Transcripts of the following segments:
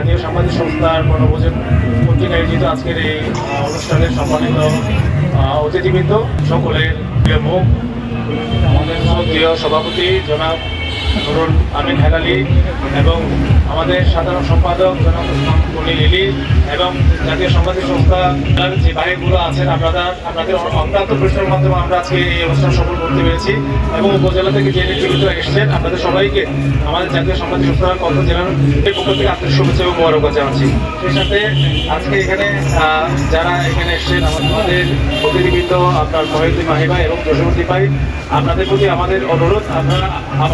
জাতীয় সামাজিক সংস্থার গণভোজন কর্তৃক আয়োজিত আজকের এই অনুষ্ঠানে সম্মানিত অতিথিবৃন্দ, সকলের মুখ, আমাদের সভাপতি জনাব নুরুল আমিন হেলালি এবং আমাদের সাধারণ সম্পাদক জনাব লিলি এবং জাতীয় সাংবাদিক সংস্থার যে ভাইগুলো আছেন আপনারা আপনাদের অক্লান্ত পরিশ্রমের মাধ্যমে আমরা আজকে এই অনুষ্ঠান সফল করতে পেরেছি এবং উপজেলা থেকে যে নেতৃবৃন্দ এসেছেন, আপনাদের সবাইকে আমাদের জাতীয় সাংবাদিক সংস্থার কত জেলার পক্ষ থেকে আন্তরিক শুভেচ্ছা এবং মোবারকবাদ জানাচ্ছি। সেই সাথে আজকে এখানে যারা এখানে এসেছেন আমাদের অতিথিবৃন্দ আপনার মহিউদ্দিন মাহিবা এবং যশবন্তী ভাই, আপনাদের প্রতি আমাদের অনুরোধ, আপনারা আম-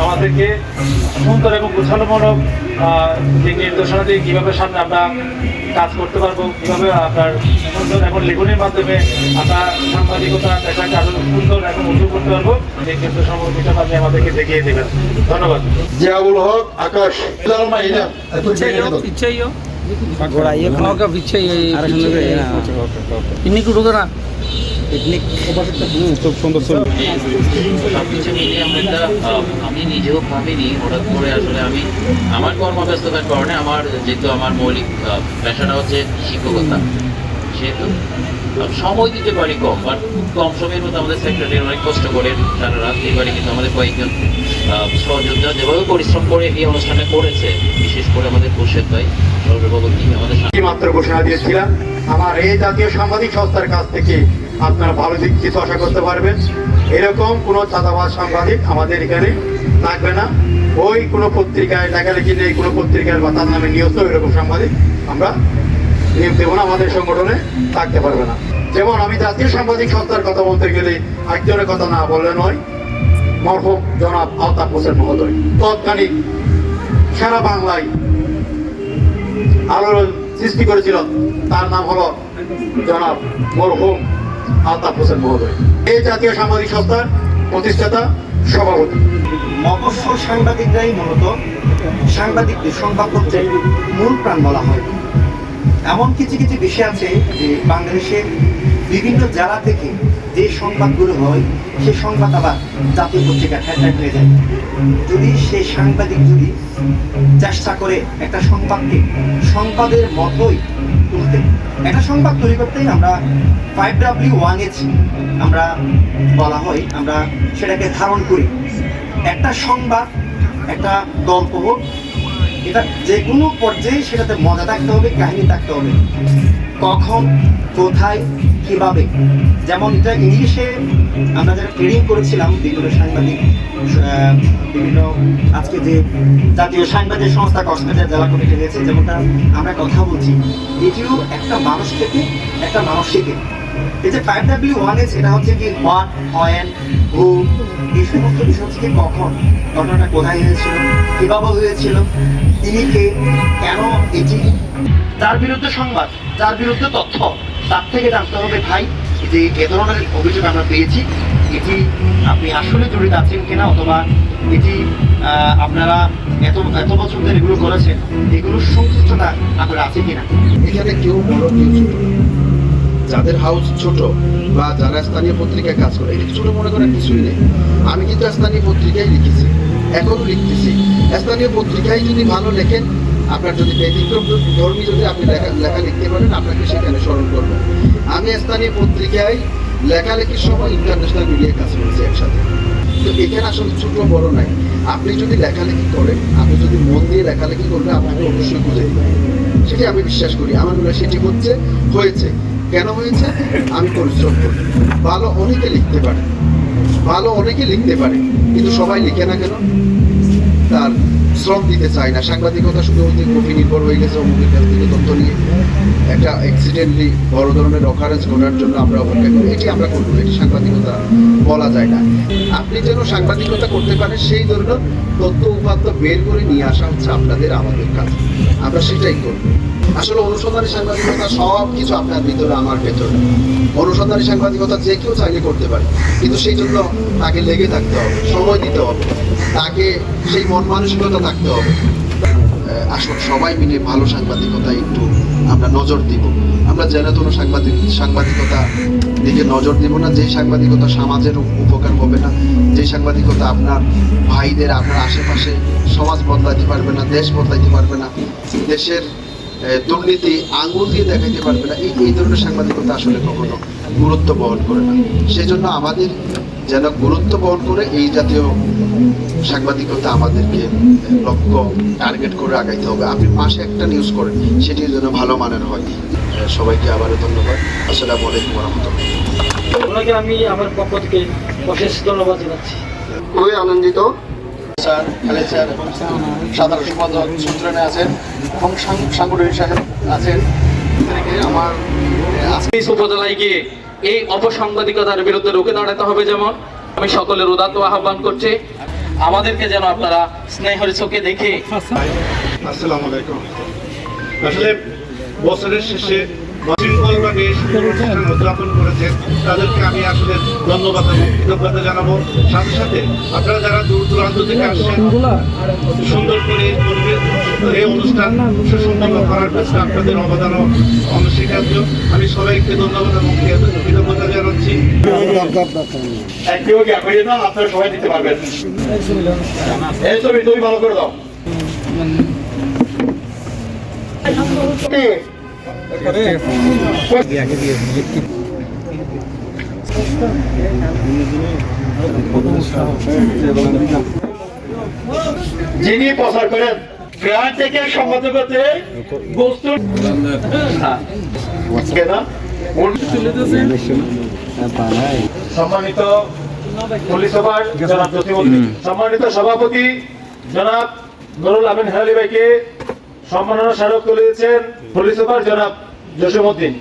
আমাদেরকে সুন্দর এবং গোছানোমূলক আহ, দিক নির্দেশনা দিয়ে কীভাবে সামনে আমরা কাজ করতে পারব কীভাবে আপনার সুন্দর এবং লেখনের মাধ্যমে আমরা সাংবাদিকতা পেশাকে আরও সুন্দর এবং উঁচু করতে পারব এই নির্দেশনা বিষয়টা আপনি আমাদেরকে দেখিয়ে দেবেন। ধন্যবাদ। জিয়াউল হক আকাশ। বিলাল মাহিনা पीछे পিকনিক খুব সুন্দর ছবি। আমি নিজেও ভাবিনি, হঠাৎ করে আসলে আমি আমার কর্মব্যস্ততার কারণে আমার যেহেতু আমার মৌলিক পেশাটা হচ্ছে শিক্ষকতা। সেহেতু সময় দিতে পারি কম বাট খুব কম সময়ের মধ্যে আমাদের সেক্রেটারি অনেক কষ্ট করে সারা রাত এবারে কিন্তু আমাদের কয়েকজন সহযোদ্ধা যেভাবে পরিশ্রম করে এই অনুষ্ঠানটা করেছে, বিশেষ করে আমাদের কোষের ভাই আমাদের মাত্র ঘোষণা দিয়েছিলাম, আমার এই জাতীয় সাংবাদিক সংস্থার কাছ থেকে আপনারা ভালো দিক কিছু আশা করতে পারবেন। এরকম কোনো চাঁদাবাজ সাংবাদিক আমাদের এখানে থাকবে না। ওই কোনো পত্রিকায়, লেখালেখি নেই, কোনো পত্রিকার বা তার নামে নিয়ত এরকম সাংবাদিক আমরা নিয়োগ দেবো আমাদের সংগঠনে থাকতে পারবে না। যেমন আমি জাতীয় সাংবাদিক সংস্থার কথা বলতে গেলে একজনের কথা না বললে নয়, মরহুম জনাব আলতাফ হোসেন মহোদয়। তৎকালীন সারা বাংলায় আলোড়ন সৃষ্টি করেছিল, তার নাম হলো জনাব মরহুম আলতাফ হোসেন মহোদয়। এই জাতীয় সাংবাদিক সংস্থার প্রতিষ্ঠাতা সভাপতি। মফস্বল সাংবাদিকরাই মূলত সাংবাদিকদের সংবাদপত্রের মূল প্রাণ বলা হয়। এমন কিছু কিছু বিষয় আছে যে বাংলাদেশের বিভিন্ন জেলা থেকে যে সংবাদগুলো হয় সেই সংবাদ আবার জাতীয় পত্রিকা হেডলাইন হয়ে যায়। যদি সেই সাংবাদিক যদি চেষ্টা করে একটা সংবাদকে সংবাদের মতোই তুলতে, একটা সংবাদ তৈরি করতেই আমরা ফাইভ ডাব্লিউ ওয়ান এইচ আমরা বলা হয় আমরা সেটাকে ধারণ করি। একটা সংবাদ, একটা গল্প হোক এটা যে কোনো পর্যায়ে সেটাতে মজা থাকতে হবে, কাহিনী থাকতে হবে। কখন, কোথায়, কীভাবে? যেমন এটা ইংলিশে আমরা যারা ট্রেনিং করেছিলাম, বিভিন্ন সাংবাদিক বিভিন্ন আজকে যে জাতীয় সাংবাদিক সংস্থা কক্সবাজার জেলা কমিটি রয়েছে যেমনটা আমরা কথা বলছি, এটিও একটা মানুষ থেকে, একটা মানুষ শিখে এই যে ফাইভ ডাব্লিউ ওয়ান এস এটা হচ্ছে কি হোয়াট হোয়েন হু এই সমস্ত বিষয় হচ্ছে কখন, ঘটনাটা কোথায় হয়েছিল, কীভাবে হয়েছিল তিনি কে কেন এটি? তার বিরুদ্ধে সংবাদ তার বিরুদ্ধে তথ্য তার থেকে জানতে হবে ভাই যে এ ধরনের অভিযোগ আমরা পেয়েছি। এটি আপনি আসলে জড়িত আছেন কিনা অথবা এটি আহ, আপনারা এত এত বছর ধরে এগুলো করেছেন এগুলোর সংশ্লিষ্টতা আপনারা আছে কিনা? এখানে কেউ বড় কেউ যাদের হাউস ছোট বা যারা স্থানীয় পত্রিকায় কাজ করে এটা ছোট মনে করার কিছুই নেই। আমি কিন্তু স্থানীয় পত্রিকায় লিখেছি, এখনও লিখতেছি। স্থানীয় পত্রিকায় যদি ভালো লেখেন, আপনার যদি ব্যতিক্রম ধর্মী যদি আপনি লেখা লেখা লিখতে পারেন, আপনাকে সেখানে স্মরণ করবেন আমি স্থানীয় পত্রিকায় লেখালেখির সময় ইন্টারন্যাশনাল মিডিয়ায় কাজ করেছি একসাথে। তো এখানে আসলে ছোট বড় নাই। আপনি যদি লেখালেখি করেন, আপনি যদি মন দিয়ে লেখালেখি করলে আপনাকে অবশ্যই বুঝে দিবেন সেটি আমি বিশ্বাস করি। আমার মনে হয় সেটি হচ্ছে, হয়েছে। কেন হয়েছে? আমি পরিশ্রম করি। ভালো অনেকে লিখতে পারে। ভালো অনেকে লিখতে পারে। কিন্তু সবাই লিখে না কেন? তার শ্রম দিতে চায় না। সাংবাদিকতা শুধু ওই যে নির্ভর হয়ে গেছে অমুকের কাছ থেকে তথ্য নিয়ে। একটা অ্যাক্সিডেন্টলি বড় ধরনের অকারেন্স ঘটার জন্য আমরা অপেক্ষা করি। এটি আমরা করব, এটি সাংবাদিকতা বলা যায় না। আপনি যেন সাংবাদিকতা করতে পারেন, সেই ধরনের তথ্য উপাত্ত বের করে নিয়ে আসা হচ্ছে আপনাদের আমাদের কাজ। আমরা সেটাই করব। আসলে অনুসন্ধানী সাংবাদিকতা সব কিছু আপনার ভিতরে, আমার ভেতরে। অনুসন্ধানী সাংবাদিকতা যে কেউ চাইলে করতে পারে। কিন্তু সেই জন্য তাকে লেগে থাকতে হবে, সময় দিতে হবে। তাকে সেই মন মানসিকতা থাকতে হবে। আসুন, সবাই মিলে ভালো সাংবাদিকতা একটু আমরা নজর দিব। আমরা যেন কোনো সাংবাদিক, সাংবাদিকতা দিকে নজর দিব না, যে সাংবাদিকতা সমাজের উপকার হবে না, যে সাংবাদিকতা আপনার ভাইদের, আপনার আশেপাশে সমাজ বদলাইতে পারবে না, দেশ বদলাইতে পারবে না, দেশের দুর্নীতি আঙুল দিয়ে দেখাইতে পারবে না। এই এই ধরনের সাংবাদিকতা আসলে কখনো গুরুত্ব বহন করে না। সেই জন্য আমাদের যেন গুরুত্ব বহন করে এই জাতীয় সাংবাদিকতা আমাদেরকে লক্ষ্য টার্গেট করে আগাইতে হবে। আপনি মাসে একটা নিউজ করেন সেটি যেন ভালো মানের হয়। সবাইকে আবারও ধন্যবাদ। আসসালামু আলাইকুম রহমতুল্লাহ ওনাকে আমি আমার পক্ষ থেকে অশেষ ধন্যবাদ জানাচ্ছি। খুবই আনন্দিত। স্যার খালেদ স্যার এবং সাধারণ সম্পাদক সূত্রনে আছেন এবং সাংগঠনিক সাহেব আছেন। আমার আজকে উপজেলায় গিয়ে এই অপসাংবাদিকতার বিরুদ্ধে রুখে দাঁড়াতে হবে যেমন। আমি সকলের উদাত্ত আহ্বান করছি। আমাদেরকে যেন আপনারা স্নেহের চোখে দেখে আসসালামু আলাইকুম। আসলে বছরের শেষে অনুষ্ঠান উদযাপন করেছেন তাদেরকে আমি আসলে ধন্যবাদ এবং কৃতজ্ঞতা জানাব। সাথে সাথে আপনারা যারা দূর দূরান্ত থেকে আসছেন সুন্দর করে পরিবেশ এই অনুষ্ঠান সুসম্পন্ন করার পেছনে আপনাদের অবদানও অনস্বীকার্য। আমি সবাইকে ধন্যবাদ এবং কৃতজ্ঞতা জানাচ্ছি। হয়ে আপনারা সবাই দিতে পারবেন। এই ছবি তুমি ভালো করে দাও। যিনি প্রচার করেন গ্রাম থেকে সম্মত করতে বস্তু। সম্মানিত পুলিশ সুপার জনাব সম্মানিত সভাপতি জনাব নুরুল আমিন হেলালি ভাইকে সম্মাননা স্মারক তুলে দিয়েছেন পুলিশ সুপার জনাব জসিমউদ্দিন।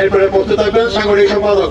এরপরে প্রস্তুত থাকবেন সাংগঠনিক সম্পাদক।